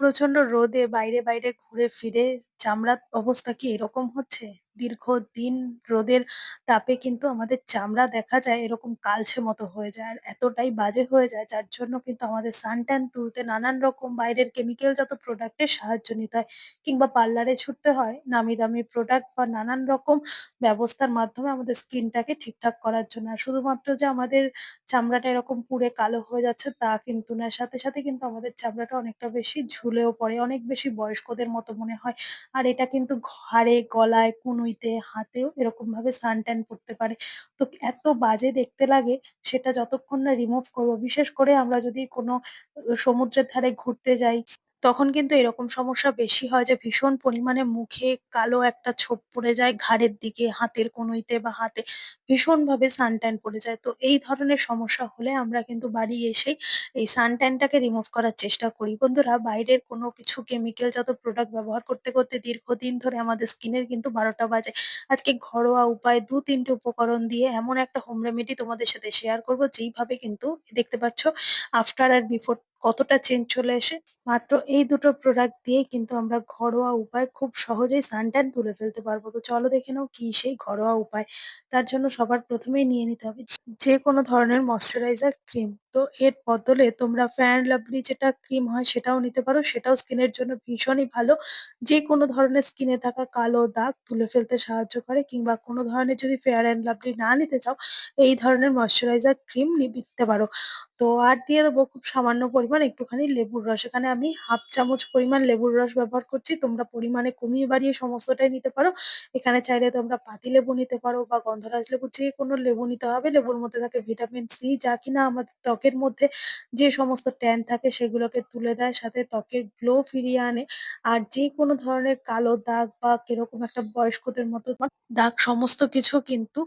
প্রচণ্ড রোদে বাইরে, বাইরে ঘুরে ফিরে চামড়ার অবস্থা কি এরকম হচ্ছে? দীর্ঘদিন রোদের তাপে কিন্তু আমাদের চামড়া দেখা যায় এরকম কালচে মতো হয়ে যায়। আর এতটাই বাজে হয়ে যায় যার জন্য কিন্তু আমাদের সানট্যান তুলতে নানান রকম বাইরের কেমিক্যালজাত প্রোডাক্টের সাহায্য নিতে হয়। কিংবা পার্লারে ছুটতে হয় নামি দামি প্রোডাক্ট বা নানান রকম ব্যবস্থার মাধ্যমে আমাদের স্কিনটাকে ঠিকঠাক করার জন্য। আর শুধুমাত্র যে আমাদের চামড়াটা এরকম পুড়ে কালো হয়ে যাচ্ছে তা কিন্তু না। সাথে, সাথে কিন্তু আমাদের চামড়াটা অনেকটা বেশি ঝুলেও পড়ে। অনেক বেশি বয়স্কদের মতো মনে হয়। আর এটা কিন্তু ঘাড়ে, গলায়, কনুইতে, হাতেও সান টান পড়তে পারে। তো এত বাজে দেখতে লাগে সেটা যতক্ষণ না রিমুভ করব বিশেষ করে আমরা যদি কোনো সমুদ্রের ধারে ঘুরতে যাই তখন কিন্তু এরকম সমস্যা বেশি হয় যে ভীষণ পরিমাণে মুখে কালো একটা ছোপ পড়ে যায় ঘাড়ের দিকে, হাতের কনুইতে বা হাতে ভীষণভাবে সানট্যান পড়ে যায়। তো এই ধরনের সমস্যা হলে আমরা কিন্তু বাড়ি এসেই এই সানট্যানটাকে রিমুভ করার চেষ্টা করি। বন্ধুরা বাইরের কোনো কিছু কেমিক্যালজাত প্রোডাক্ট ব্যবহার করতে, করতে দীর্ঘদিন ধরে আমাদের স্কিনের কিন্তু বারোটা বাজে। আজকে ঘরোয়া উপায়ে দু তিনটে উপকরণ দিয়ে এমন একটা হোম রেমেডি তোমাদের সাথে শেয়ার করব যেইভাবে কিন্তু দেখতে পাচ্ছ আফটার আর বিফোর কতটা চেঞ্জ চলে এসে মাত্র এই দুটো প্রোডাক্ট দিয়ে কিন্তু আমরা ঘরোয়া উপায় খুব সহজেই সানট্যান তুলে ফেলতে পারব। তো চলো দেখে নাও কি সেই ঘরোয়া উপায়। তার জন্য সবার প্রথমেই নিয়ে নিতে হবে যেকোনো ধরনের ময়েশ্চারাইজার ক্রিম। তো এর বদলে তোমরা অ্যান্ড লাভলি যেটা ক্রিম হয় সেটাও নিতে পারো। সেটাও স্কিনের জন্য ভীষণই ভালো। যেকোনো ধরনের স্কিনে থাকা কালো দাগ তুলে ফেলতে সাহায্য করে কিংবা কোনো ধরনের যদি ফেয়ার অ্যান্ড লাভলি না নিতে চাও, এই ধরনের ময়েশ্চারাইজার ক্রিম নিতে পারো। তো আর দিয়ে দেবো খুব সামান্য পরিমাণ একটুখানি লেবুর রস। এখানে আমি হাফ চামচ পরিমাণ লেবুর রস ব্যবহার করছি। তোমরা পরিমাণে কমিয়ে বাড়িয়ে সমস্তটাই নিতে পারো। এখানে চাইলে তোমরা পাতি লেবু নিতে পারো বা গন্ধরাজ লেবু, যে কোনো লেবু নিতে হবে। লেবুর মধ্যে থাকে ভিটামিন সি, যা কিনা আমাদের ত্বকের মধ্যে যে সমস্ত ট্যান থাকে সেগুলোকে তুলে দেয়, সাথে ত্বকের গ্লো ফিরিয়ে আনে। আর যেকোনো ধরনের কালো দাগ বা কীরকম একটা বয়স্কদের মতো দাগ, সমস্ত কিছু কিন্তু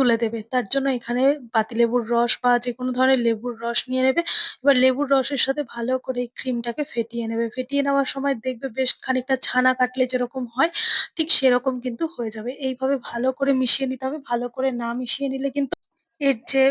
তুলে দেবে। তার জন্য এখানে পাতিলেবুর রস বা যে কোনো ধরনের লেবুর রস নিয়ে নেবে। এবার লেবুর রসের সাথে ভালো করে এই ক্রিমটাকে ফেটিয়ে নেবে। ফেটিয়ে নেওয়ার সময় দেখবে বেশ খানিকটা ছানা কাটলে যেরকম হয়, ঠিক সেরকম কিন্তু হয়ে যাবে। এইভাবে ভালো করে মিশিয়ে নিতে হবে। ভালো করে না মিশিয়ে নিলে কিন্তু এর যে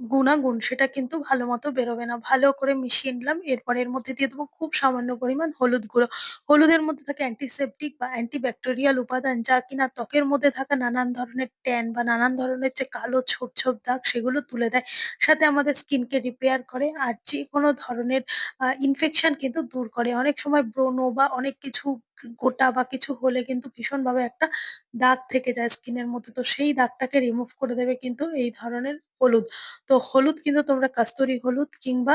গুণাগুণ সেটা কিন্তু ভালো মতো বেরোবে না। ভালো করে মিশিয়ে নিলাম। এরপর এর মধ্যে দিয়ে দেবো খুব সামান্য পরিমাণ হলুদ গুঁড়ো। হলুদের মধ্যে থাকে অ্যান্টিসেপটিক বা অ্যান্টিব্যাকটেরিয়াল উপাদান যা কিনা ত্বকের মধ্যে থাকা নানান ধরনের ট্যান বা নানান ধরনের যে কালো ছোপ, ছোপ দাগ সেগুলো তুলে দেয়। সাথে আমাদের স্কিনকে রিপেয়ার করে আর যেকোনো ধরনের আ ইনফেকশন কিন্তু দূর করে। অনেক সময় ব্রণ বা অনেক কিছু গোটা বা কিছু হলে কিন্তু ভীষণ ভাবে একটা দাগ থেকে যায় স্কিনের মধ্যে। তো সেই দাগটাকে রিমুভ করে দেবে কিন্তু এই ধরনের হলুদ। তো হলুদ কিন্তু তোমরা কাস্তুরি হলুদ কিংবা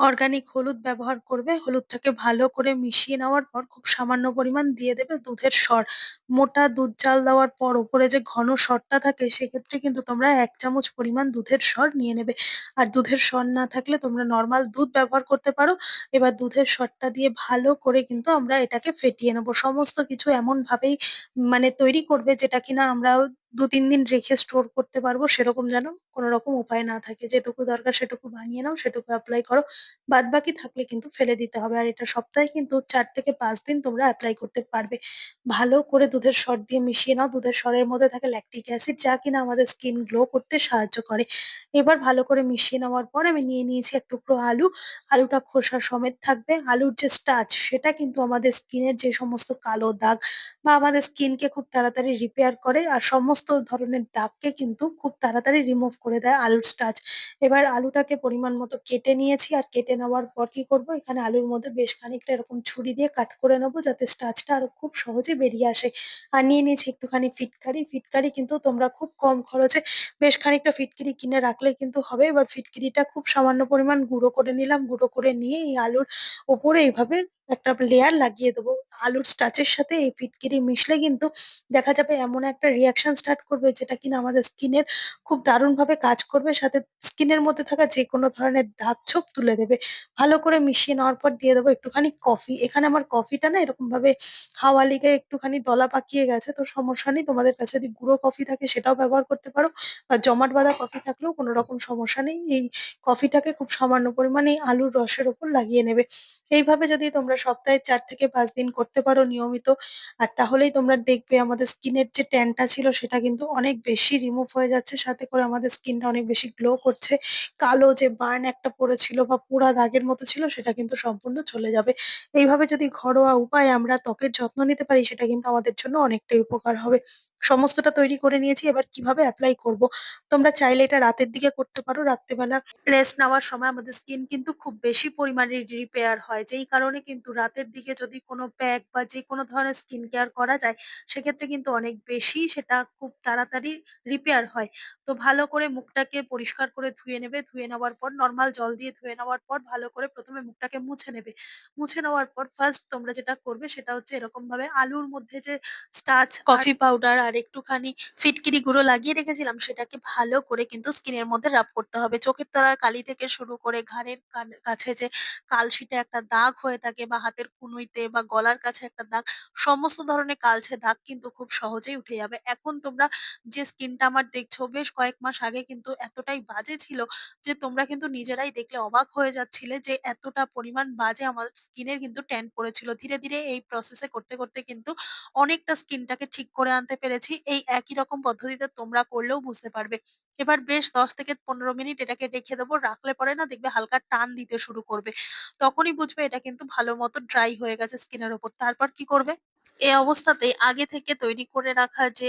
অর্গানিক হলুদ ব্যবহার করবে। হলুদটাকে ভালো করে মিশিয়ে নেওয়ার পর খুব সামান্য পরিমাণ দিয়ে দেবে দুধের সর। মোটা দুধ জাল দেওয়ার পর ওপরে যে ঘন সরটা থাকে, সেক্ষেত্রে কিন্তু তোমরা এক চামচ পরিমাণ দুধের সর নিয়ে নেবে। আর দুধের সর না থাকলে তোমরা নর্মাল দুধ ব্যবহার করতে পারো। এবার দুধের সরটা দিয়ে ভালো করে কিন্তু আমরা এটাকে ফেটিয়ে নেব। সমস্ত কিছু এমনভাবেই মানে তৈরি করবে যেটা কিনা আমরা ২-৩ দিন রেখে স্টোর করতে পারব সেরকম যেন কোনোরকম উপায় না থাকে। যেটুকু দরকার সেটুকু বানিয়ে নাও, সেটুকু অ্যাপ্লাই করো। বাদবাকি থাকলে কিন্তু ফেলে দিতে হবে। আর এটা সপ্তাহে কিন্তু চার থেকে পাঁচ দিন তোমরা অ্যাপ্লাই করতে পারবে। ভালো করে দুধের সর দিয়ে মিশিয়ে নাও। দুধের সরের মধ্যে থাকে ল্যাকটিক অ্যাসিড যা কিনা আমাদের স্কিন গ্লো করতে সাহায্য করে। এবার ভালো করে মিশিয়ে নেওয়ার পর আমি নিয়ে নিয়েছি ১ টুকরো আলু। আলুটা খোসা সমেত থাকবে। আলুর যে স্টাচ সেটা কিন্তু আমাদের স্কিনের যে সমস্ত কালো দাগ বা আমাদের স্কিনকে খুব তাড়াতাড়ি রিপেয়ার করে আর সমস্ত ধরনের দাগকে কিন্তু খুব তাড়াতাড়ি রিমুভ করে দেয় আলুর স্টাচ এবার আলুটাকে পরিমাণ মতো কেটে নিয়েছি আর কেটে নেওয়ার পর কি করব এখানে আলুর মধ্যে বেশ খানিকটা এরকম ছুরি দিয়ে কাট করে নেব যাতে স্টাচটা আরও খুব সহজে বেরিয়ে আসে। আর নিয়ে নিয়েছি একটুখানি ফিটকারি। ফিটকারি কিন্তু তোমরা খুব কম খরচে বেশ খানিকটা ফিটকিরি কিনে রাখলে কিন্তু হবে। এবার ফিটকিরিটা খুব সামান্য পরিমাণ গুঁড়ো করে নিলাম। গুঁড়ো করে নিয়ে এই আলুর উপরে এইভাবে একটা লেয়ার লাগিয়ে দেবো। আলুর স্টার্চের সাথে এই ফিটকিরি মিশলে কিন্তু দেখা যাবে এমন একটা রিঅ্যাকশন স্টার্ট করবে যেটা কিনা আমাদের স্কিনের খুব দারুণভাবে কাজ করবে। সাথে স্কিনের মধ্যে থাকা যেকোনো ধরনের দাগ ছোপ তুলে দেবে। ভালো করে মিশিয়ে নেওয়ার পর দিয়ে দেবো একটুখানি কফি। এখানে আমার কফিটা না এরকমভাবে হাওয়া লেগে একটুখানি দলা পাকিয়ে গেছে। তো সমস্যা নেই। তোমাদের কাছে যদি গুঁড়ো কফি থাকে সেটাও ব্যবহার করতে পারো বা জমাট বাঁধা কফি থাকলেও কোনো রকম সমস্যা নেই। এই কফিটাকে খুব সামান্য পরিমাণে আলুর রসের ওপর লাগিয়ে নেবে। এইভাবে যদি তোমরা সপ্তাহে চার থেকে পাঁচ দিন করতে পারো নিয়মিত। আর তাহলেই তোমরা দেখবে আমাদের স্কিনের যে ট্যানটা ছিল সেটা কিন্তু অনেক বেশি রিমুভ হয়ে যাচ্ছে। সাথে করে আমাদের স্কিনটা অনেক বেশি গ্লো করছে। কালো যে বার্ন একটা পড়েছিল বা পুরা দাগের মতো ছিল সেটা কিন্তু সম্পূর্ণ চলে যাবে। এইভাবে যদি ঘরোয়া উপায়ে আমরা ত্বকের যত্ন নিতে পারি, সেটা কিন্তু আমাদের জন্য অনেকটাই উপকার হবে। সমস্তটা তৈরি করে নিয়েছি এবার কীভাবে অ্যাপ্লাই করব। তোমরা চাইলে এটা রাতের দিকে করতে পারো। রাত্রেবেলা রেস্ট নেওয়ার সময় আমাদের স্কিন কিন্তু খুব বেশি পরিমাণে রিপেয়ার হয়। যেই কারণে কিন্তু রাতের দিকে যদি কোনো প্যাক বা যেকোনো ধরনের স্কিন কেয়ার করা যায় সেক্ষেত্রে কিন্তু অনেক বেশি সেটা খুব তাড়াতাড়ি রিপেয়ার হয়। তো ভালো করে মুখটাকে পরিষ্কার করে ধুয়ে নেবে। ধুয়ে নেওয়ার পর নর্মাল জল দিয়ে ধুয়ে নেওয়ার পর ভালো করে প্রথমে মুখটাকে মুছে নেবে। মুছে নেওয়ার পর ফার্স্ট তোমরা যেটা করবে সেটা হচ্ছে এরকমভাবে আলুর মধ্যে যে স্টার্চ, কফি পাউডার আর একটুখানি ফিটকিরি গুঁড়ো লাগিয়ে রেখেছিলাম সেটাকে ভালো করে কিন্তু স্কিনের মধ্যে রাব করতে হবে। চোখের তলার কালি থেকে শুরু করে ঘাড়ের কাছে যে কালশিটে একটা দাগ হয়ে থাকে বা হাতের কনুইতে বা গলার কাছে একটা দাগ, সমস্ত ধরনের কালছে দাগ কিন্তু খুব সহজেই উঠে যাবে। এখন তোমরা যে স্কিনটা আমার দেখছ বেশ কয়েক মাস আগে কিন্তু এতটাই বাজে ছিল যে তোমরা কিন্তু নিজেরাই দেখলে অবাক হয়ে যাচ্ছিলে যে এতটা পরিমাণ বাজে আমার স্কিনের কিন্তু ট্যান পড়েছিল। ধীরে, ধীরে এই প্রসেস করতে, করতে কিন্তু অনেকটা স্কিনটাকে ঠিক করে আনতে পেরেছি। এই একই রকম পদ্ধতিতে তোমরা করলেও বুঝতে পারবে। এবার বেশ ১০ থেকে ১৫ মিনিট এটাকে রেখে দেবো। রাখলে পরে না দেখবে হালকা টান দিতে শুরু করবে। তখনই বুঝবে এটা কিন্তু ভালো মতো ড্রাই হয়ে গেছে স্কিনের ওপর তারপর কি করবে? এই অবস্থাতে আগে থেকে তৈরি করে রাখা যে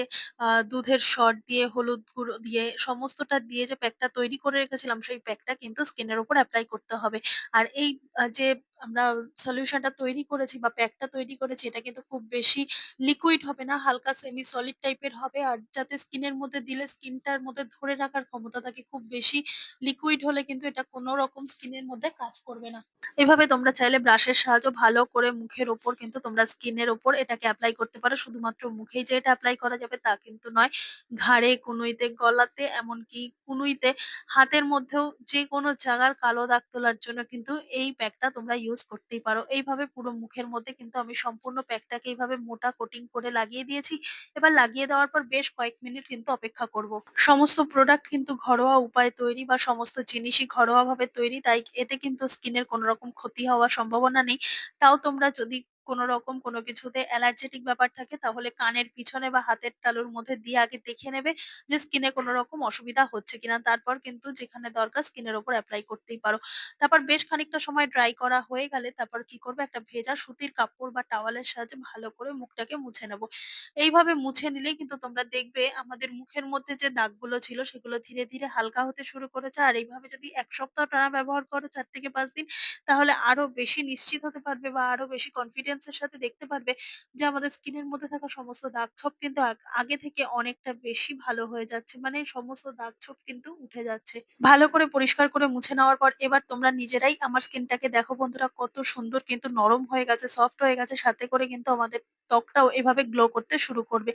দুধের সর দিয়ে, হলুদ গুঁড়ো দিয়ে সমস্তটা দিয়ে যে প্যাকটা তৈরি করে রেখেছিলাম সেই প্যাকটা কিন্তু স্কিনের উপর অ্যাপ্লাই করতে হবে। আর এই যে আমরা সলিউশনটা তৈরি করেছি বা প্যাকটা তৈরি করেছি এটা কিন্তু খুব বেশি লিকুইড হবে না, হালকা সেমি সলিড টাইপের হবে। আর যাতে স্কিনের মধ্যে দিলে স্কিনটার মধ্যে ধরে রাখার ক্ষমতা থাকে। খুব বেশি লিকুইড হলে কিন্তু এটা কোনো রকম স্কিনের মধ্যে কাজ করবে না। এভাবে তোমরা চাইলে ব্রাশের সাহায্যে ভালো করে মুখের উপর কিন্তু তোমরা স্কিনের উপর এটাকে অ্যাপ্লাই করতে পারো। শুধুমাত্র মুখেই যে এটা এপ্লাই করা যাবে তা কিন্তু নয়। ঘাড়ে, কনুইতে, গলাতে এমনকি কনুইতে, হাতের মধ্যেও যেকোনো জায়গার কালো দাগ তোলার জন্য কিন্তু এই প্যাকটা তোমরা ইউজ করতেই পারো। এইভাবে পুরো মুখের মধ্যে কিন্তু আমি সম্পূর্ণ প্যাকটাকে এইভাবে মোটা কোটিং করে লাগিয়ে দিয়েছি। এবার লাগিয়ে দেওয়ার পর বেশ কয়েক মিনিট কিন্তু অপেক্ষা করব। সমস্ত প্রোডাক্ট কিন্তু ঘরোয়া উপায় তৈরি বা সমস্ত জিনিসই ঘরোয়া ভাবে তৈরি। তাই এতে কিন্তু স্কিনের কোনো রকম ক্ষতি হওয়ার সম্ভাবনা নেই। তাও তোমরা যদি কোনো রকম কোনো কিছুতে অ্যালার্জেটিক ব্যাপার থাকে তাহলে কানের পিছনে বা হাতের তালুর মধ্যে দিয়ে আগে দেখে নেবে যে স্কিনে কোনো রকম অসুবিধা হচ্ছে কিনা। তারপর কিন্তু যেখানে দরকার স্কিনের ওপর অ্যাপ্লাই করতেই পারো। তারপর বেশ খানিকটা সময় ড্রাই করা হয়ে গেলে তারপর কি করবে একটা ভেজা সুতির কাপড় বা টাওয়ালের সাহায্যে ভালো করে মুখটাকে মুছে নেব। এইভাবে মুছে নিলেই কিন্তু তোমরা দেখবে আমাদের মুখের মধ্যে যে দাগগুলো ছিল সেগুলো ধীরে, ধীরে হালকা হতে শুরু করেছে। আর এইভাবে যদি এক সপ্তাহ টানা ব্যবহার করো চার থেকে পাঁচ দিন তাহলে আরও বেশি নিশ্চিত হতে পারবে বা আরও বেশি কনফিডেন্স এর সাথে দেখতে পারবে যে আমাদের স্কিনের মধ্যে থাকা সমস্ত দাগ-ছোপ কিন্তু আগ থেকে অনেকটা বেশি ভালো হয়ে যাচ্ছে। মানে সমস্ত দাগ-ছোপ কিন্তু উঠে যাচ্ছে। ভালো করে পরিষ্কার করে মুছে নেওয়ার পর এবার তোমরা নিজেরাই আমার স্কিনটাকে দেখো বন্ধুরা কত সুন্দর কিন্তু নরম হয়ে গেছে, সফট হয়ে গেছে। সাথে করে কিন্তু আমাদের ত্বকটাও এভাবে গ্লো করতে শুরু করবে।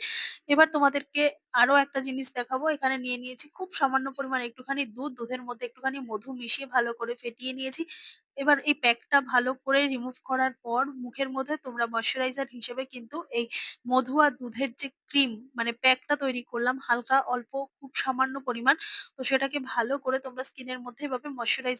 এবার তোমাদেরকে আরও একটা জিনিস দেখাবো। এখানে নিয়ে নিয়েছি খুব সামান্য পরিমাণে একটুখানি দুধ, দুধের মধ্যে একটুখানি মধু মিশিয়ে ভালো করে ফেটিয়ে নিয়েছি। এবার এই প্যাকটা ভালো করে রিমুভ করার পর মুখের মধ্যে তোমরা ময়েশ্চারাইজার হিসেবে কিন্তু এই মধু আর দুধের যে ক্রিম মানে প্যাকটা তৈরি করলাম হালকা অল্প খুব সামান্য পরিমাণ। তো সেটাকে ভালো করে তোমরা স্কিনের মধ্যে এভাবে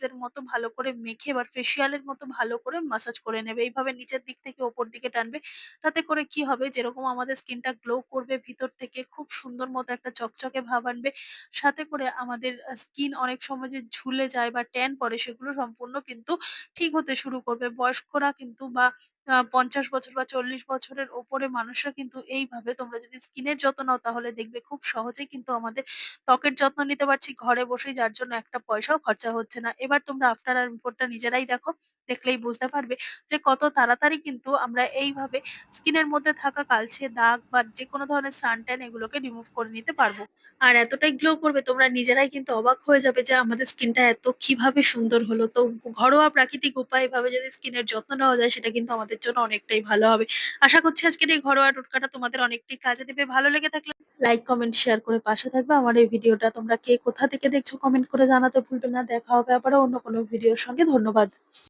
এর মতো ভালো করে মেখে এবার ফেসিয়াল এর মতো ভালো করে মাসাজ করে নেবে। এইভাবে নিচের দিক থেকে ওপর দিকে টানবে। তাতে করে কি হবে যেরকম আমাদের স্কিনটা গ্লো করবে ভিতর থেকে খুব সুন্দর মতো একটা চকচকে ভাব আনবে। সাথে করে আমাদের স্কিন অনেক সময় যে ঝুলে যায় বা ট্যান পড়ে সেগুলো সম্পূর্ণ কিন্তু ঠিক হতে শুরু করবে। বয়স্করা কিন্তু বা আ ৫০ বছর বা ৪০ বছরের ওপরে মানুষরা কিন্তু এইভাবে তোমরা যদি স্কিনের যত্ন নাও তাহলে দেখবে খুব সহজেই কিন্তু আমাদের ত্বকের যত্ন নিতে পারছি ঘরে বসেই যার জন্য একটা পয়সাও খরচা হচ্ছে না। এবার তোমরা আফটার আর বিফোর টা নিজেরাই দেখো। দেখলেই বুঝতে পারবে যে কত তাড়াতাড়ি কিন্তু আমরা এইভাবে স্কিনের মধ্যে থাকা কালচে, দাগ বা যেকোনো ধরনের সানট্যান এগুলোকে রিমুভ করে নিতে পারব। আর এতটাই গ্লো করবে তোমরা নিজেরাই কিন্তু অবাক হয়ে যাবে যে আমাদের স্কিনটা এত কীভাবে সুন্দর হলো। তো ঘরোয়া প্রাকৃতিক উপায়ে এভাবে যদি স্কিনের যত্ন নেওয়া যায় সেটা কিন্তু আমাদের জন্য অনেকটাই ভালো হবে। আশা করছি আজকের এই ঘরোয়া টোটকাটা তোমাদের অনেকটাই কাজে দেবে। ভালো লেগে থাকলে লাইক, কমেন্ট, শেয়ার করে পাশে থাকবে। আমার এই ভিডিওটা তোমরা কে কোথা থেকে দেখছ কমেন্ট করে জানাতে ভুলবে না। দেখা হবে আবারও অন্য কোনো ভিডিওর সঙ্গে। ধন্যবাদ।